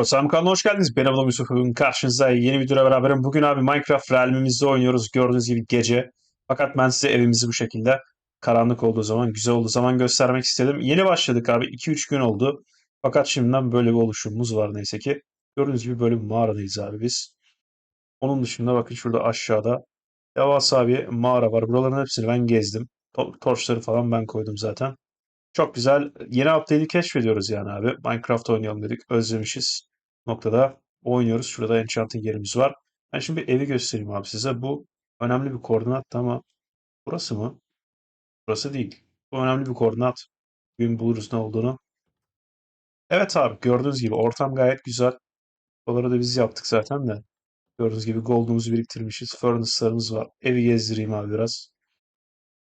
Prosam kanalına hoş geldiniz. Ben Abdullah Yusuf. Bugün karşınızda yeni videoyla beraberim. Bugün abi Minecraft realmimizde oynuyoruz. Gördüğünüz gibi gece. Fakat ben size evimizi bu şekilde karanlık olduğu zaman, güzel olduğu zaman göstermek istedim. Yeni başladık abi. 2-3 gün oldu. Fakat şimdiden böyle bir oluşumumuz var neyse ki. Gördüğünüz gibi böyle bir mağaradayız abi biz. Onun dışında bakın şurada aşağıda devasa bir mağara var. Buraların hepsini ben gezdim. To- torçları falan ben koydum zaten. Çok güzel. Yeni update'i keşfediyoruz yani abi. Minecraft oynayalım dedik. Özlemişiz. Noktada oynuyoruz. Şurada enchanting yerimiz var. Ben şimdi bir evi göstereyim abi size. Bu önemli bir koordinat ama burası mı? Burası değil. Bu önemli bir koordinat. Bugün buluruz ne olduğunu. Evet abi gördüğünüz gibi ortam gayet güzel. Buraları da biz yaptık zaten de. Gördüğünüz gibi gold'umuzu biriktirmişiz. Furnace'larımız var. Evi gezdireyim abi biraz.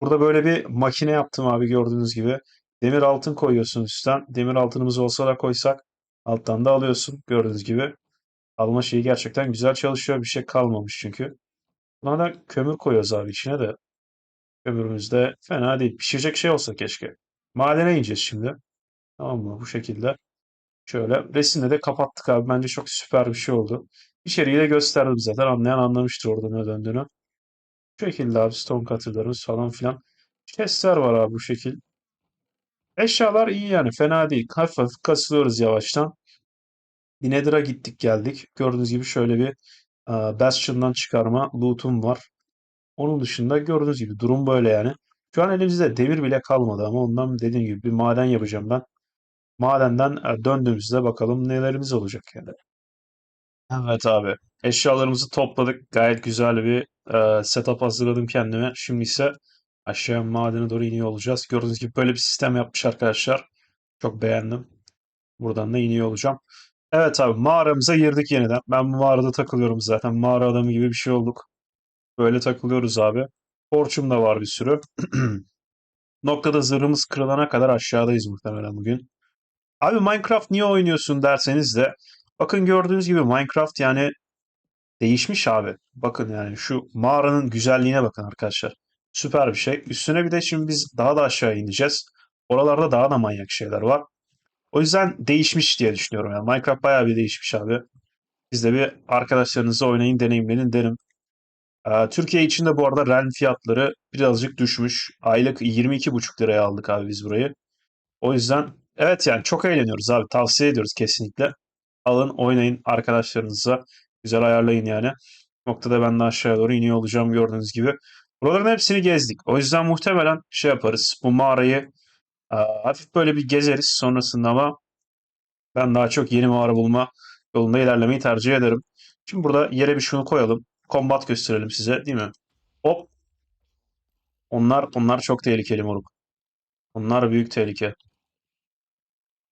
Burada böyle bir makine yaptım abi gördüğünüz gibi. Demir altın koyuyorsun üstten. Demir altınımız olsa da koysak alttan da alıyorsun gördüğünüz gibi. Alma şeyi gerçekten güzel çalışıyor. Bir şey kalmamış çünkü. Buna kömür koyuyoruz abi içine de. Kömürümüz de fena değil. Pişirecek şey olsa keşke. Madene ineceğiz şimdi. Tamam mı? Bu şekilde. Şöyle resimle de kapattık abi. Bence çok süper bir şey oldu. İçeriği de gösterdim zaten. Anlayan anlamıştır orada ne döndüğünü. Şu şekilde abi stone cutter'larımız falan filan. Chest'ler var abi bu şekil. Eşyalar iyi yani fena değil. Hafif hafif kasılıyoruz yavaştan. Bir Nether'a gittik geldik. Gördüğünüz gibi şöyle bir e, Bastion'dan çıkarma loot'um var. Onun dışında gördüğünüz gibi durum böyle yani. Şu an elimizde demir bile kalmadı ama ondan dediğim gibi bir maden yapacağım ben. Madenden döndüğümüzde bakalım nelerimiz olacak yani. Evet abi. Eşyalarımızı topladık. Gayet güzel bir e, setup hazırladım kendime. Şimdi ise aşağı madene doğru iniyor olacağız. Gördüğünüz gibi böyle bir sistem yapmış arkadaşlar. Çok beğendim. Buradan da iniyor olacağım. Evet abi mağaramıza girdik yeniden. Ben bu mağarada takılıyorum zaten. Mağara adamı gibi bir şey olduk. Böyle takılıyoruz abi. Porçum da var bir sürü. Noktada zırhımız kırılana kadar aşağıdayız muhtemelen bugün. Abi Minecraft niye oynuyorsun derseniz de bakın gördüğünüz gibi Minecraft yani değişmiş abi. Bakın yani şu mağaranın güzelliğine bakın arkadaşlar. Süper bir şey. Üstüne bir de şimdi biz daha da aşağı ineceğiz. Oralarda daha da manyak şeyler var. O yüzden değişmiş diye düşünüyorum. Yani Minecraft bayağı bir değişmiş abi. Siz de bir arkadaşlarınızla oynayın, deneyimlenin derim. Ee, Türkiye için de bu arada rent fiyatları birazcık düşmüş. Aylık 22,5 liraya aldık abi biz burayı. O yüzden evet yani çok eğleniyoruz abi. Tavsiye ediyoruz kesinlikle. Alın, oynayın arkadaşlarınızla. Güzel ayarlayın yani. Noktada ben de aşağıya doğru iniyor olacağım gördüğünüz gibi. Buraların hepsini gezdik. O yüzden muhtemelen şey yaparız. Bu mağarayı e, hafif böyle bir gezeriz sonrasında ama ben daha çok yeni mağara bulma yolunda ilerlemeyi tercih ederim. Şimdi burada yere bir şunu koyalım. Kombat gösterelim size değil mi? Hop. Onlar onlar çok tehlikeli moruk. Onlar büyük tehlike.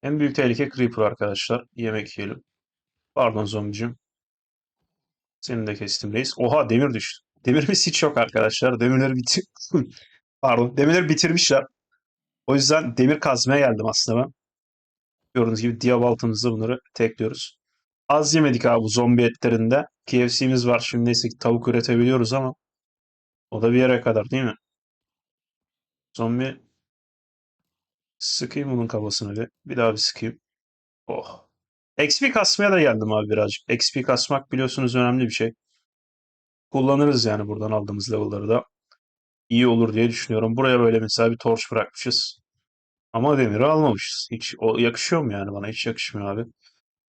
En büyük tehlike Creeper arkadaşlar. Yemek yiyelim. Pardon zombicim. Seni de kestim reis. Oha demir düştü. Demirimiz hiç yok arkadaşlar. Demirleri bitir... Pardon. Demirleri bitirmişler. O yüzden demir kazmaya geldim aslında ben. Gördüğünüz gibi diabaltımızda bunları tekliyoruz. Az yemedik abi bu zombi etlerinde. KFC'miz var. Şimdi neyse ki tavuk üretebiliyoruz ama o da bir yere kadar değil mi? Zombi sıkayım bunun kafasını bir. Bir daha bir sıkayım. Oh. XP kasmaya da geldim abi birazcık. XP kasmak biliyorsunuz önemli bir şey. Kullanırız yani buradan aldığımız level'ları da. İyi olur diye düşünüyorum. Buraya böyle mesela bir torç bırakmışız. Ama demiri almamışız. Hiç o yakışıyor mu yani bana? Hiç yakışmıyor abi.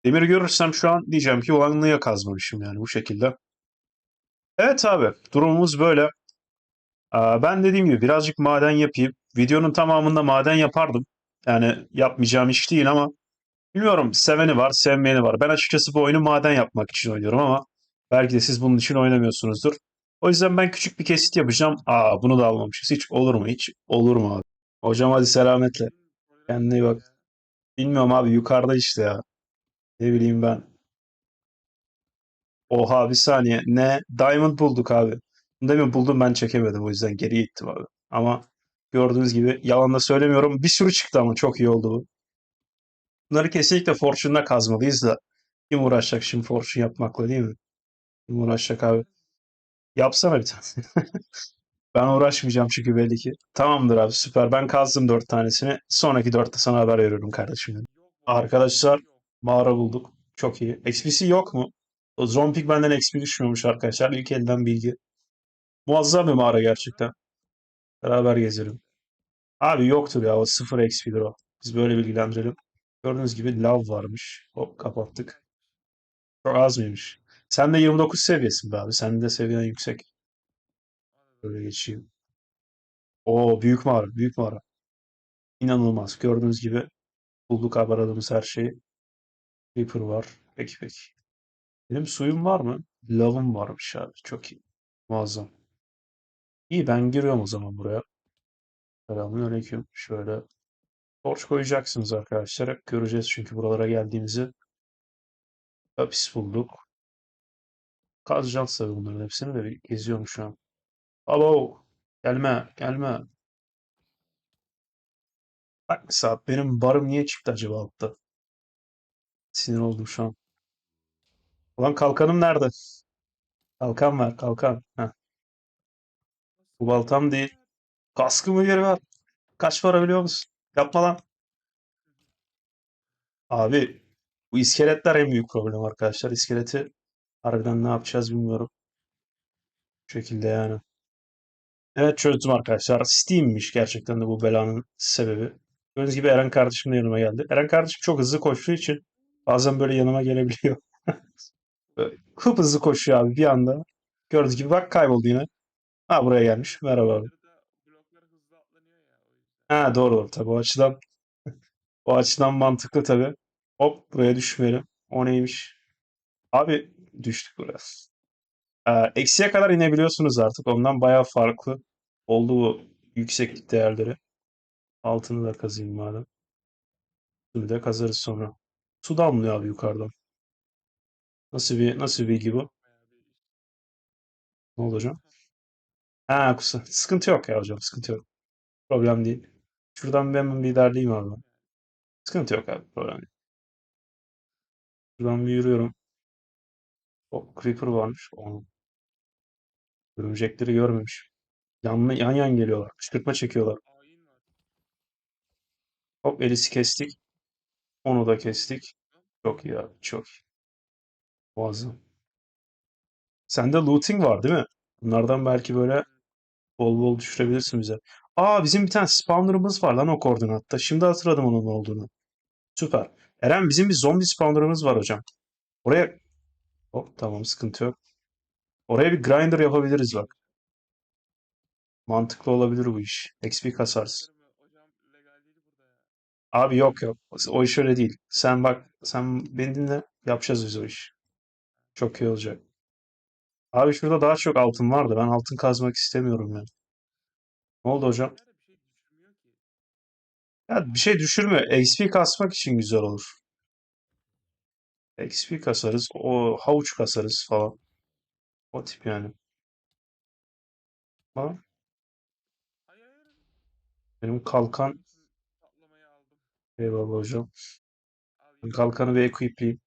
Demiri görürsem şu an diyeceğim ki ulan niye kazmamışım yani bu şekilde. Evet abi durumumuz böyle. Ben dediğim gibi birazcık maden yapayım. Videonun tamamında maden yapardım. Yani yapmayacağım iş değil ama bilmiyorum seveni var sevmeyeni var. Ben açıkçası bu oyunu maden yapmak için oynuyorum ama belki de siz bunun için oynamıyorsunuzdur. O yüzden ben küçük bir kesit yapacağım. Aa bunu da almamışız. Hiç olur mu? Hiç olur mu abi? Hocam hadi selametle. Kendine iyi bak. Bilmiyorum abi yukarıda işte ya. Ne bileyim ben. Oha bir saniye. Ne? Diamond bulduk abi. Demin buldum ben çekemedim o yüzden geri gittim abi. Ama gördüğünüz gibi yalan da söylemiyorum. Bir sürü çıktı ama çok iyi oldu bu. Bunları kesinlikle Fortune'da kazmalıyız da. Kim uğraşacak şimdi Fortune yapmakla değil mi? Kim uğraşacak abi? Yapsana bir tane. Ben uğraşmayacağım çünkü belli ki. Tamamdır abi süper. Ben kazdım dört tanesini. Sonraki dörtte sana haber veriyorum kardeşim. Arkadaşlar mağara bulduk. Çok iyi. XP'si yok mu? O Zompik benden XP düşmüyormuş arkadaşlar. İlk elden bilgi. Muazzam bir mağara gerçekten. Beraber gezelim. Abi yoktur ya o 0 XP'dir o. Biz böyle bilgilendirelim. Gördüğünüz gibi lav varmış. Hop kapattık. Çok az mıymış? Sen de 29 seviyesin be abi. Senin de seviyen yüksek. Böyle geçeyim. Oo büyük mağara, büyük mağara. İnanılmaz. Gördüğünüz gibi bulduk abi aradığımız her şeyi. Reaper var. Peki peki. Benim suyum var mı? Lavım varmış abi. Çok iyi. Muazzam. İyi ben giriyorum o zaman buraya. Selamünaleyküm. Şöyle torç koyacaksınız arkadaşlar. Göreceğiz çünkü buralara geldiğimizi. Hapis bulduk. Kazacağız tabii bunların hepsini de geziyorum şu an. Alo. Gelme. Gelme. Bak mesela benim barım niye çıktı acaba altta? Sinir oldum şu an. Ulan kalkanım nerede? Kalkan var. Kalkan. Heh. Bu baltam değil. Kaskımı geri ver. Kaç para biliyor musun? Yapma lan. Abi bu iskeletler en büyük problem arkadaşlar. İskeleti harbiden ne yapacağız bilmiyorum. Bu şekilde yani. Evet çözdüm arkadaşlar. Steam'miş gerçekten de bu belanın sebebi. Gördüğünüz gibi Eren kardeşim de yanıma geldi. Eren kardeşim çok hızlı koştuğu için bazen böyle yanıma gelebiliyor. Hıp hızlı koşuyor abi bir anda. Gördüğünüz gibi bak kayboldu yine. Ha buraya gelmiş. Merhaba abi. Ha doğru doğru tabii o açıdan o açıdan mantıklı tabii. Hop buraya düşmeyelim. O neymiş? Abi düştük buraya. Ee, eksiye kadar inebiliyorsunuz artık. Ondan bayağı farklı oldu bu yükseklik değerleri. Altını da kazayım madem. Suyu da kazarız sonra. Su damlıyor abi yukarıdan. Nasıl bir nasıl bir bilgi bu? Ne oldu hocam? Ha kusa. Sıkıntı yok ya hocam. Sıkıntı yok. Problem değil. Şuradan hemen bir ilerleyeyim abi. ben. Sıkıntı yok abi. Problem değil. Şuradan bir yürüyorum. O Creeper varmış. Onu. Örümcekleri görmemiş. Yan, yan yan geliyorlar. Kışkırtma çekiyorlar. Hop Elis'i kestik. Onu da kestik. Çok iyi abi. Çok iyi. Muazzam. Sende looting var değil mi? Bunlardan belki böyle bol bol düşürebilirsin bize. Aa bizim bir tane spawner'ımız var lan o koordinatta. Şimdi hatırladım onun olduğunu. Süper. Eren bizim bir zombi spawner'ımız var hocam. Oraya... Hop tamam sıkıntı yok. Oraya bir grinder yapabiliriz bak. Mantıklı olabilir bu iş. XP kasarız. Abi yok yok. O iş öyle değil. Sen bak sen beni dinle. Yapacağız biz o iş. Çok iyi olacak. Abi şurada daha çok altın vardı. Ben altın kazmak istemiyorum ya. Ne oldu hocam? Şey. Ya bir şey düşürmüyor. XP kasmak için güzel olur. XP kasarız. O havuç kasarız falan. O tip yani. Hayır. benim kalkan eyvallah hocam. Al Ben ye. kalkanı bir equipleyeyim.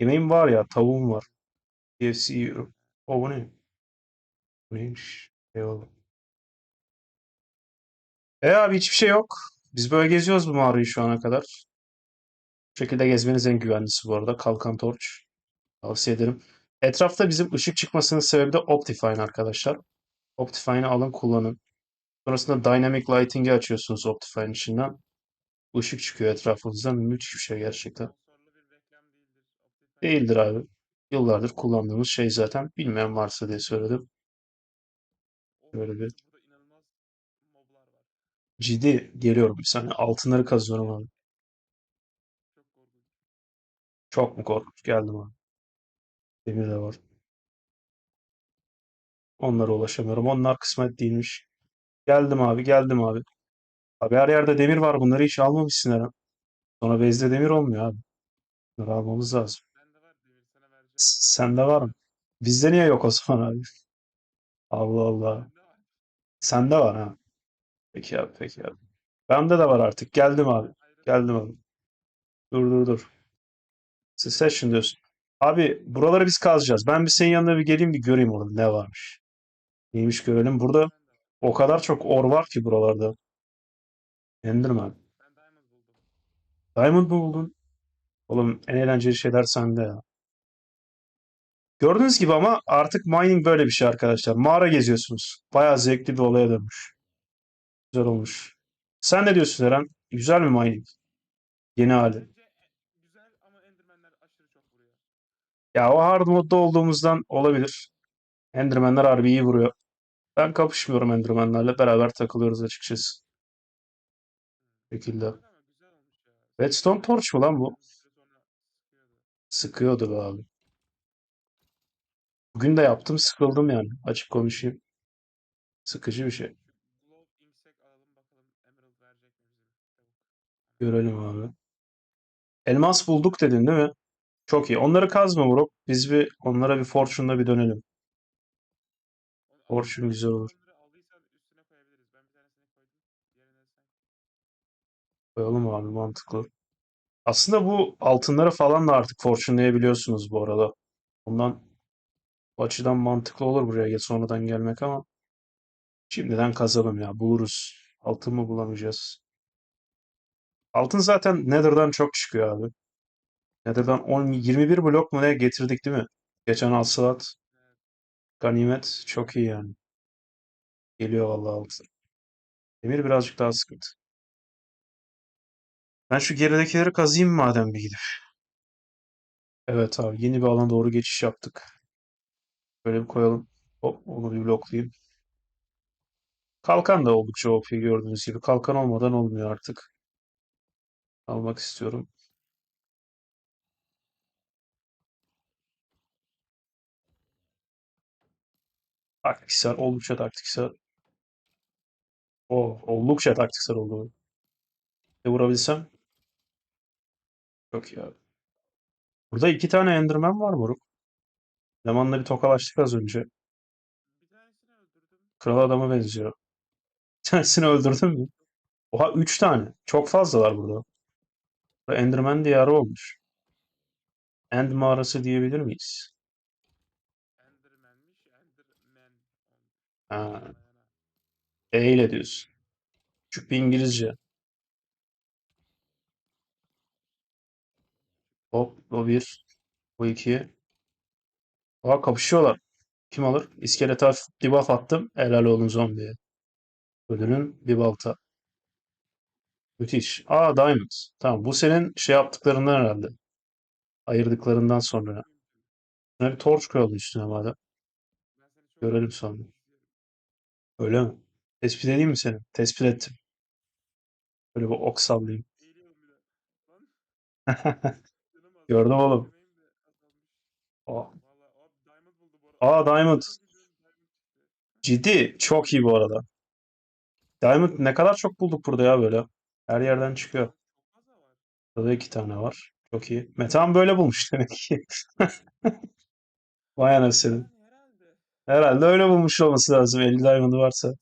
Yemeğim var ya tavuğum var. KFC yiyorum. O bu ne? Bu neymiş? Eyvallah. E abi hiçbir şey yok. Biz böyle geziyoruz bu mağarayı şu ana kadar. Şekilde gezmeniz en güvenlisi bu arada. Kalkan torç. Tavsiye ederim. Etrafta bizim ışık çıkmasının sebebi de Optifine arkadaşlar. Optifine'i alın kullanın. Sonrasında Dynamic Lighting'i açıyorsunuz Optifine içinden. Işık çıkıyor etrafınızdan. Müthiş bir şey gerçekten. Değildir. Abi. Yıllardır kullandığımız şey zaten. Bilmeyen varsa diye söyledim. Böyle bir ciddi geliyorum bir saniye. Altınları kazıyorum abi. Çok korkunç. Çok mu korkunç? Geldim abi. Demir de var. Onlara ulaşamıyorum. Onlar kısmet değilmiş. Geldim abi, geldim abi. Abi her yerde demir var. Bunları hiç almamışsın herhalde. Sonra bezde demir olmuyor abi. Bunları almamız lazım. S- Sende var mı? Bizde niye yok o zaman abi? Allah Allah. Sende var ha. Peki abi, peki abi. Bende de var artık. Geldim abi. Geldim abi. Dur dur dur. Secession diyorsun. Abi buraları biz kazacağız. Ben bir senin yanına bir geleyim bir göreyim orada ne varmış. Neymiş görelim. Burada o kadar çok or var ki buralarda. Enderman. Ben diamond buldum. Diamond mı buldun? Oğlum en eğlenceli şeyler sende ya. Gördüğünüz gibi ama artık mining böyle bir şey arkadaşlar. Mağara geziyorsunuz. Bayağı zevkli bir olaya dönmüş. Güzel olmuş. Sen ne diyorsun Eren? Güzel mi mining? Yeni hali. Bence e- güzel ama Enderman'ler aşırı çok vuruyor. Ya o hard modda olduğumuzdan olabilir. Enderman'ler harbi iyi vuruyor. Ben kapışmıyorum Enderman'lerle. Beraber takılıyoruz açıkçası. Bu şekilde. Redstone torch mu lan bu? Sıkıyordu. Be abi. Bugün de yaptım sıkıldım yani. Açık konuşayım. Sıkıcı bir şey. Görelim abi. Elmas bulduk dedin değil mi? Çok iyi. Onları kazma Burak. Biz bir onlara bir fortune'la bir dönelim. Fortune güzel olur. Koyalım abi mantıklı. Aslında bu altınları falan da artık fortune'layabiliyorsunuz bu arada. Ondan bu açıdan mantıklı olur buraya sonradan gelmek ama şimdiden kazalım ya. Buluruz. Altın mı bulamayacağız? Altın zaten Nether'dan çok çıkıyor abi. Nether'dan 10, 21 blok mu ne getirdik değil mi? Geçen hasılat, ganimet çok iyi yani. Geliyor vallahi altın. Demir birazcık daha sıkıntı. Ben şu geridekileri kazıyım madem bir gidip. Evet abi yeni bir alana doğru geçiş yaptık. Böyle bir koyalım. Hop onu bir bloklayayım. Kalkan da oldukça OP gördüğünüz gibi. Kalkan olmadan olmuyor artık. Almak istiyorum. Taktiksel oldukça taktiksel. O oldukça taktiksel oldu. Ne vurabilsem. Çok iyi abi. Burada iki tane Enderman var moruk. Leman'la bir tokalaştık az önce. Kral adama benziyor. Bir tanesini öldürdün mü? Oha üç tane. Çok fazlalar burada. Burada Enderman diyarı olmuş. End mağarası diyebilir miyiz? Enderman'miş. Enderman olmuş. Ha. E ile diyorsun. Küçük bir İngilizce. Hop, o bir. Bu iki. Aa kapışıyorlar. Kim alır? İskelete hafif debuff attım. Helal olun zombiye. Ödülün bir balta. Müthiş. Aa Diamond. Tamam bu senin şey yaptıklarından herhalde. Ayırdıklarından sonra. Şuna bir torch koyalım üstüne madem. Görelim sonra. Öyle mi? Tespit edeyim mi seni? Tespit ettim. Böyle bir ok sallayayım. Eğiliyorum bir de. Lan canım az. Gördüm oğlum. Yemeğim de azalmış. Aa, Valla abi diamond buldu bu arada. aa Diamond. çıktı. Ciddi. Çok iyi bu arada. Diamond ne kadar çok bulduk burada ya böyle. Her yerden çıkıyor. Çok fazla var. Burada iki tane var. Çok iyi. Metehan böyle bulmuş demek ki. Vay anasını. Herhalde. Öyle bulmuş olması lazım. 50 diamond'ı varsa.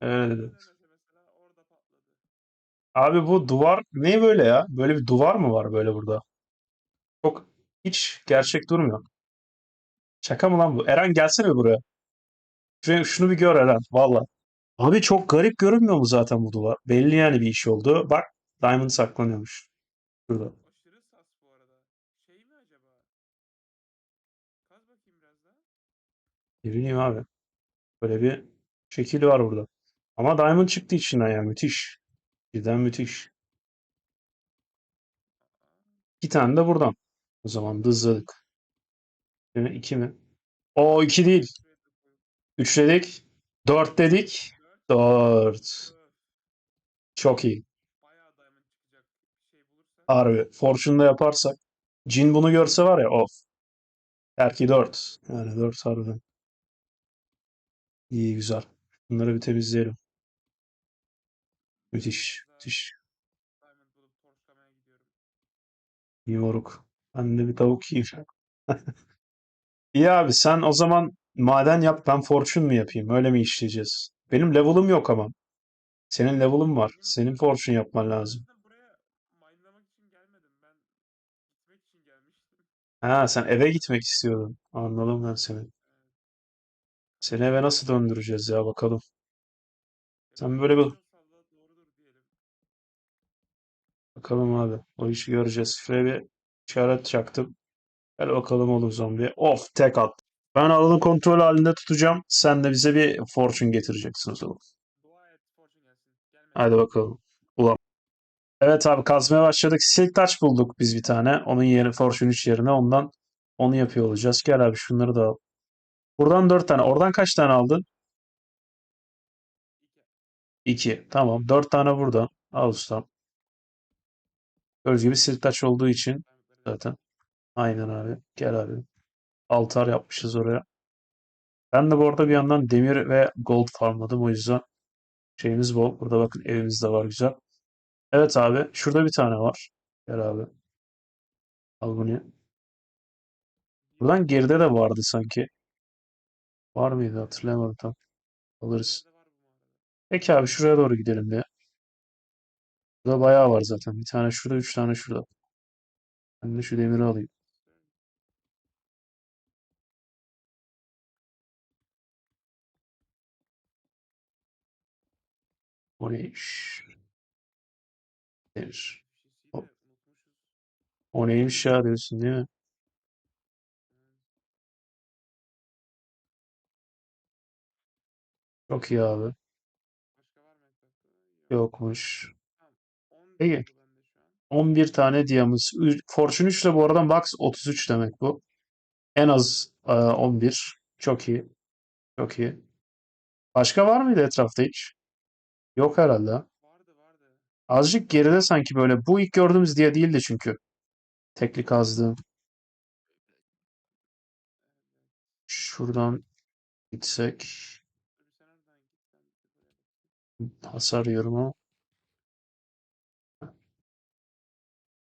Öyle dedi. Abi bu duvar ne böyle ya? Böyle bir duvar mı var böyle burada? Çok hiç gerçek durmuyor. Şaka mı lan bu? Eren gelsene buraya. Şuraya- şunu bir gör Eren. Valla. Abi çok garip görünmüyor mu zaten bu duvar? Belli yani bir iş oldu. Bak Diamond saklanıyormuş. Şurada. Aşırı sas bu arada. Şey mi acaba? Kaz bakayım biraz daha. Ne bileyim abi. Böyle bir şekil var burada. Ama Diamond çıktı içinden ya. Müthiş. Birden müthiş. İki tane de buradan. O zaman dızladık. Yine iki mi? O iki değil. Üç dedik. Dört dedik. Dört. Çok iyi. Harbi. Fortune'da yaparsak. Cin bunu görse var ya of. Der ki dört. Yani dört harbiden. İyi güzel. Bunları bir temizleyelim. Müthiş. Müthiş. İyi moruk. Ben de bir tavuk yiyeyim. İyi abi sen o zaman maden yap ben fortune mu yapayım? Öyle mi işleyeceğiz? Benim level'ım yok ama. Senin level'ın var. Senin fortune yapman lazım. Ha sen eve gitmek istiyordun. Anladım ben seni. Seni eve nasıl döndüreceğiz ya bakalım. Sen böyle bir. Bakalım abi. O işi göreceğiz. Şuraya bir işaret çaktım. Gel bakalım oğlum zombiye. Of tek at. Ben alanı kontrol halinde tutacağım. Sen de bize bir fortune getireceksin o zaman. Dua et Fortune gelsin. Gelmedi. Hadi bakalım. Ulan. Evet abi kazmaya başladık. Silk Touch bulduk biz bir tane. Onun yeri Fortune 3 yerine ondan onu yapıyor olacağız. Gel abi şunları da al. Buradan 4 tane. Oradan kaç tane aldın? İki. 2. Tamam. 4 tane buradan. Al ustam. Gördüğünüz gibi Touch olduğu için zaten. Aynen abi. Gel abi. Altar yapmışız oraya. Ben de bu arada bir yandan demir ve gold farmladım. O yüzden şeyimiz bol. Burada bakın evimiz de var güzel. Evet abi. Şurada bir tane var. Gel abi. Al bunu. Buradan geride de vardı sanki. Var mıydı hatırlayamadım tam. Alırız. Peki abi şuraya doğru gidelim bir. Burada bayağı var zaten. Bir tane şurada, üç tane şurada. Ben de şu demiri alayım. O neymiş? Demir. O, unutmuşuz. o neymiş ya diyorsun değil mi? Çok iyi abi. Yokmuş. Tamam. 10 İyi. oldu bende şu an. 11 tane diyamız. Ü- Fortune 3 de bu arada max 33 demek bu. En az e, 11. Çok iyi. Çok iyi. Başka var mıydı etrafta hiç? Yok herhalde. Azıcık geride sanki böyle. Bu ilk gördüğümüz diye değildi çünkü. Tekli kazdığım. Şuradan gitsek. Dur sen oradan git. Ben bir de buraya bakayım. Hasar yiyorum ama.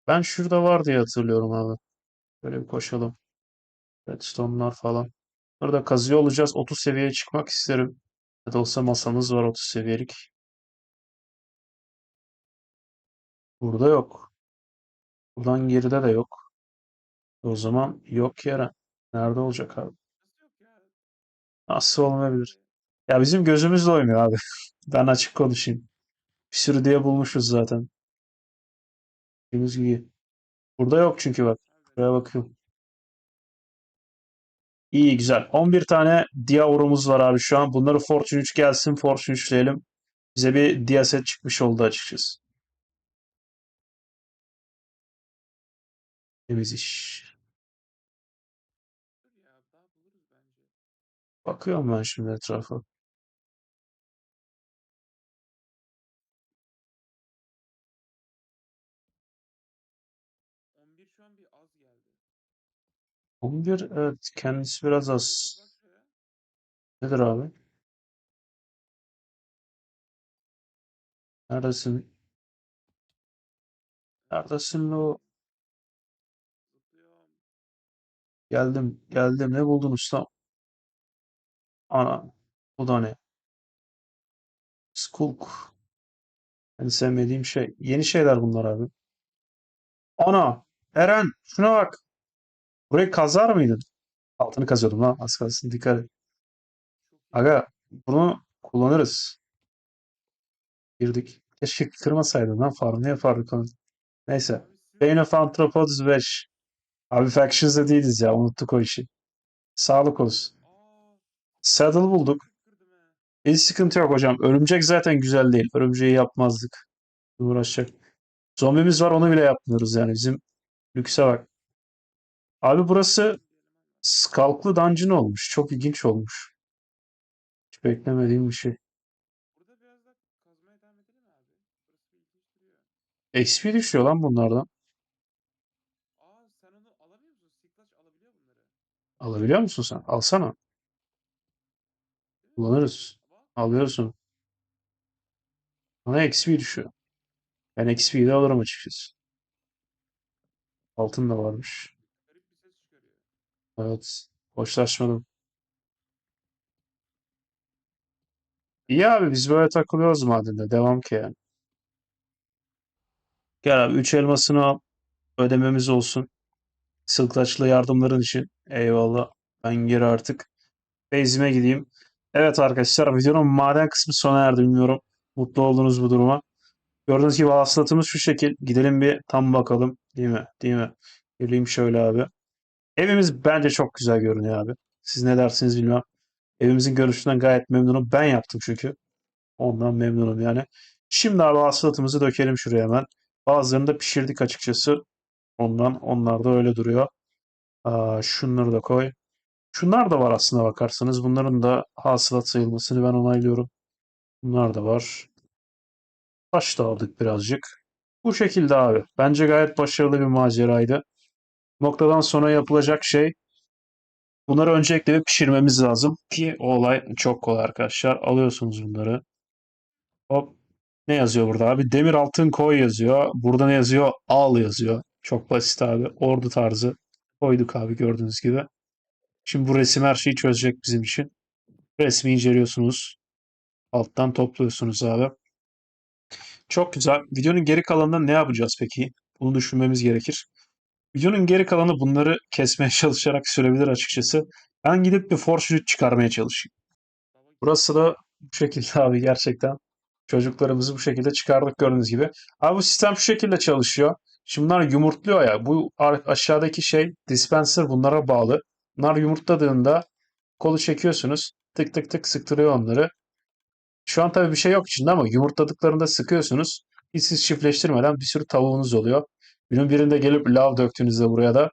Ben şurada var diye hatırlıyorum abi. Böyle bir koşalım. Redstone'lar falan. Burada kazıyor olacağız. 30 seviyeye çıkmak isterim. Ne de olsa masamız var 30 seviyelik. Burada yok. Buradan geride de yok. O zaman yok yere. Nerede olacak abi? Ya? Nasıl olmayabilir? Ya bizim gözümüz doymuyor abi. Ben açık konuşayım. Bir sürü diye bulmuşuz zaten. Gördüğünüz gibi. Burada yok çünkü bak. Buraya bakıyorum. İyi güzel. 11 tane Diaurumuz var abi şu an. Bunları Fortune 3 gelsin. Fortune 3'leyelim. Bize bir Dia set çıkmış oldu açıkçası. Temiz iş. Bakıyorum ben şimdi etrafa. 11 evet kendisi biraz az. Nedir abi? Neredesin? Neredesin o? Zıplıyorum. Geldim. Geldim. Ne buldun usta? Ana. Bu da ne? Skulk. En sevmediğim şey. Yeni şeyler bunlar abi. Ana. Eren. Şuna bak. Burayı kazar mıydın? Altını kazıyordum lan. Az kalsın. Dikkat et. Aga. Bunu kullanırız. Girdik. Keşke kırmasaydın lan. Farm ne yapardık onu? Neyse. Bane of Arthropods 5. Abi Factions'da değiliz ya. Unuttuk o işi. Sağlık olsun. Saddle bulduk. Hiç sıkıntı yok hocam. Örümcek zaten güzel değil. Örümceği yapmazdık. Uğraşacak. Zombimiz var onu bile yapmıyoruz yani. Bizim lükse bak. Abi burası. Skulk'lı dungeon olmuş. Çok ilginç olmuş. Hiç beklemediğim bir şey. Burada biraz daha kazmaya devam edelim mi abi? Burası bir ilginç duruyor. XP düşüyor lan bunlardan. Aa sen onu alamıyor musun? Stiklaç alabiliyor bunları. Alabiliyor musun sen? Alsana. Kullanırız. Bak. Alıyorsun. Bana XP düşüyor. Ben XP'yi de alırım açıkçası. Altın da varmış. Garip bir ses çıkarıyor. Evet. Hoşlaşmadım. İyi abi biz böyle takılıyoruz madende. Devam ki yani. Gel abi 3 elmasını. Ödememiz olsun. Sılklaçlı yardımların için. Eyvallah. Ben geri artık base'ime gideyim. Evet arkadaşlar videonun maden kısmı sona erdi bilmiyorum. Mutlu oldunuz bu duruma. Gördüğünüz gibi hasılatımız şu şekil. Gidelim bir tam bakalım. Değil mi? Değil mi? Geleyim şöyle abi. Evimiz bence çok güzel görünüyor abi. Siz ne dersiniz bilmem. Evimizin görünüşünden gayet memnunum. Ben yaptım çünkü. Ondan memnunum yani. Şimdi abi hasılatımızı dökelim şuraya hemen. Bazılarını da pişirdik açıkçası. Ondan onlar da öyle duruyor. Aa, şunları da koy. Şunlar da var aslında bakarsanız. Bunların da hasılat sayılmasını ben onaylıyorum. Bunlar da var. Taş da aldık birazcık. Bu şekilde abi. Bence gayet başarılı bir maceraydı. Noktadan sonra yapılacak şey bunları öncelikle bir pişirmemiz lazım ki o olay çok kolay arkadaşlar. Alıyorsunuz bunları. Hop. Ne yazıyor burada abi? Demir altın koy yazıyor. Burada ne yazıyor? Al yazıyor. Çok basit abi. Ordu tarzı. Koyduk abi gördüğünüz gibi. Şimdi bu resim her şeyi çözecek bizim için. Resmi inceliyorsunuz. Alttan topluyorsunuz abi. Çok güzel. Videonun geri kalanında ne yapacağız peki? Bunu düşünmemiz gerekir. Videonun geri kalanı bunları kesmeye çalışarak sürebilir açıkçası. Ben gidip bir Fortune çıkarmaya çalışayım. Burası da bu şekilde abi gerçekten. Çocuklarımızı bu şekilde çıkardık gördüğünüz gibi. Abi bu sistem şu şekilde çalışıyor. Şimdi bunlar yumurtluyor ya. Bu aşağıdaki şey dispenser bunlara bağlı. Bunlar yumurtladığında kolu çekiyorsunuz. Tık tık tık sıktırıyor onları. Şu an tabii bir şey yok içinde ama yumurtladıklarında sıkıyorsunuz. Hiç siz çiftleştirmeden bir sürü tavuğunuz oluyor. Günün birinde gelip lav döktüğünüzde buraya da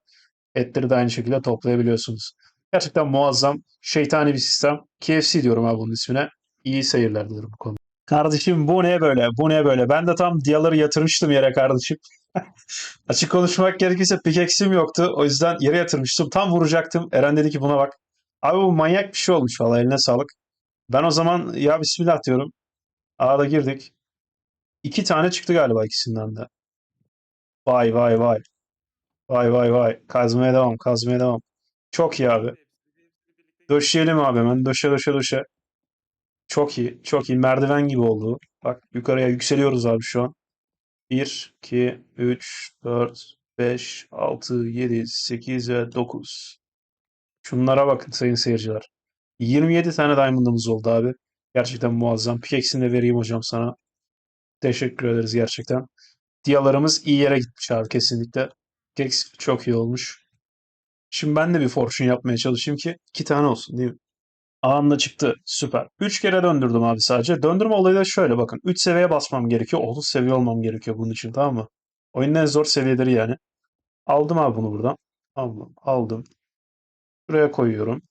etleri de aynı şekilde toplayabiliyorsunuz. Gerçekten muazzam, şeytani bir sistem. KFC diyorum abi bunun ismine. İyi seyirler dilerim bu konuda. Kardeşim bu ne böyle? Bu ne böyle? Ben de tam diyaları yatırmıştım yere kardeşim. Açık konuşmak gerekirse pickaxe'im yoktu. O yüzden yere yatırmıştım. Tam vuracaktım. Eren dedi ki buna bak. Abi bu manyak bir şey olmuş valla eline sağlık. Ben o zaman ya bismillah diyorum. Ağda girdik. İki tane çıktı galiba ikisinden de. Vay vay vay. Vay vay vay. Kazmaya devam, kazmaya devam. Çok iyi abi. Döşeyelim abi hemen. Döşe döşe döşe. Çok iyi. Çok iyi. Merdiven gibi oldu. Bak yukarıya yükseliyoruz abi şu an. 1, 2, 3, 4, 5, 6, 7, 8 ve 9. Şunlara bakın sayın seyirciler. 27 tane diamond'ımız oldu abi. Gerçekten muazzam. Pickaxe'ini de vereyim hocam sana. Teşekkür ederiz gerçekten. Diyalarımız iyi yere gitmiş abi kesinlikle. Pickaxe çok iyi olmuş. Şimdi ben de bir fortune yapmaya çalışayım ki iki tane olsun değil mi? Anında çıktı. Süper. 3 kere döndürdüm abi sadece. Döndürme olayı da şöyle bakın. 3 seviyeye basmam gerekiyor. 30 seviye olmam gerekiyor bunun için tamam mı? Oyunun en zor seviyeleri yani. Aldım abi bunu buradan. Tamam mı? Aldım. Buraya koyuyorum.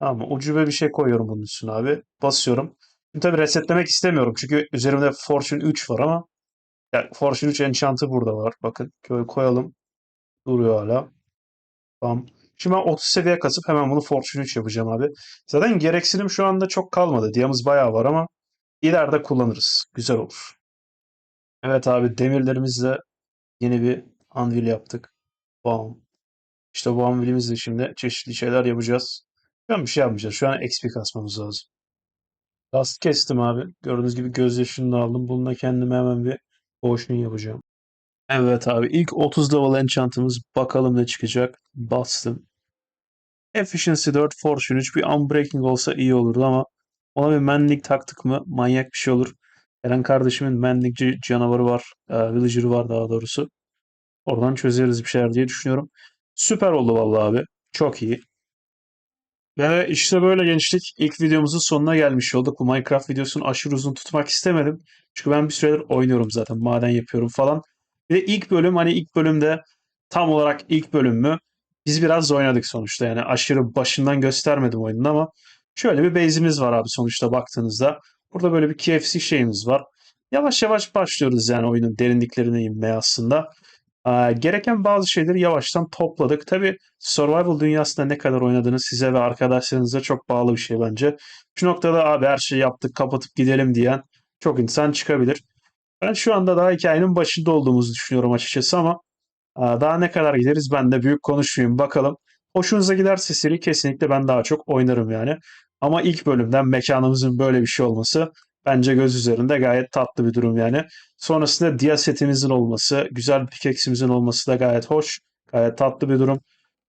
Tamam mı? Ucube bir şey koyuyorum bunun üstüne abi. Basıyorum. Şimdi tabii resetlemek istemiyorum. Çünkü üzerimde Fortune 3 var ama yani Fortune 3 enchant'ı burada var. Bakın şöyle koyalım. Duruyor hala. Tamam. Şimdi ben 30 seviye kasıp hemen bunu Fortune 3 yapacağım abi. Zaten gereksinim şu anda çok kalmadı. Diyamız bayağı var ama ileride kullanırız. Güzel olur. Evet abi demirlerimizle yeni bir anvil yaptık. Bam. İşte bu anvilimizle şimdi çeşitli şeyler yapacağız. Şu an bir şey yapmayacağız. Şu an XP kasmamız lazım. Dust kestim abi. Gördüğünüz gibi gözyaşını da aldım. Bununla kendime hemen bir potion yapacağım. Evet abi ilk 30 level enchant'ımız bakalım ne çıkacak. Bastım. Efficiency 4, Fortune 3 bir Unbreaking olsa iyi olurdu ama ona bir Manlik taktık mı manyak bir şey olur. Eren kardeşimin Manlikci canavarı var. E, Villager'ı var daha doğrusu. Oradan çözeriz bir şeyler diye düşünüyorum. Süper oldu vallahi abi. Çok iyi. Ve işte böyle gençlik. İlk videomuzun sonuna gelmiş olduk. Bu Minecraft videosunu aşırı uzun tutmak istemedim. Çünkü ben bir süredir oynuyorum zaten. Maden yapıyorum falan. Ve ilk bölüm hani ilk bölümde tam olarak ilk bölüm mü? Biz biraz oynadık sonuçta. Yani aşırı başından göstermedim oyunun ama şöyle bir base'imiz var abi sonuçta baktığınızda. Burada böyle bir KFC şeyimiz var. Yavaş yavaş başlıyoruz yani oyunun derinliklerine inmeye aslında. Ee, gereken bazı şeyleri yavaştan topladık. Tabii survival dünyasında ne kadar oynadığınız size ve arkadaşlarınıza çok bağlı bir şey bence. Şu noktada abi her şeyi yaptık kapatıp gidelim diyen çok insan çıkabilir. Ben şu anda daha hikayenin başında olduğumuzu düşünüyorum açıkçası ama e, daha ne kadar gideriz ben de büyük konuşmayayım bakalım. Hoşunuza giderse seri kesinlikle ben daha çok oynarım yani. Ama ilk bölümden mekanımızın böyle bir şey olması bence göz üzerinde gayet tatlı bir durum yani. Sonrasında dia setimizin olması, güzel bir pickaxe'imizin olması da gayet hoş, gayet tatlı bir durum.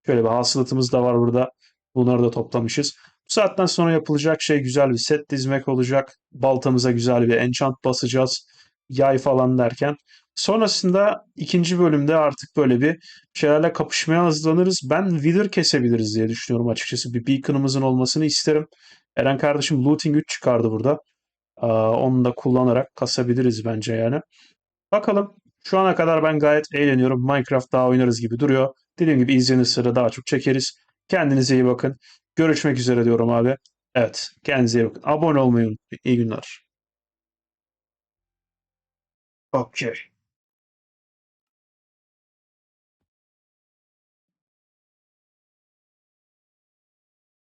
Şöyle bir hasılatımız da var burada. Bunları da toplamışız. Bu saatten sonra yapılacak şey güzel bir set dizmek olacak. Baltamıza güzel bir enchant basacağız. yay falan derken. Sonrasında ikinci bölümde artık böyle bir şeylerle kapışmaya hazırlanırız. Ben Wither kesebiliriz diye düşünüyorum açıkçası. Bir beacon'ımızın olmasını isterim. Eren kardeşim Looting 3 çıkardı burada. Aa, onu da kullanarak kasabiliriz bence yani. Bakalım. Şu ana kadar ben gayet eğleniyorum. Minecraft daha oynarız gibi duruyor. Dediğim gibi izlenir sıra daha çok çekeriz. Kendinize iyi bakın. Görüşmek üzere diyorum abi. Evet, kendinize iyi bakın. Abone olmayı unutmayın. İyi günler. Okey.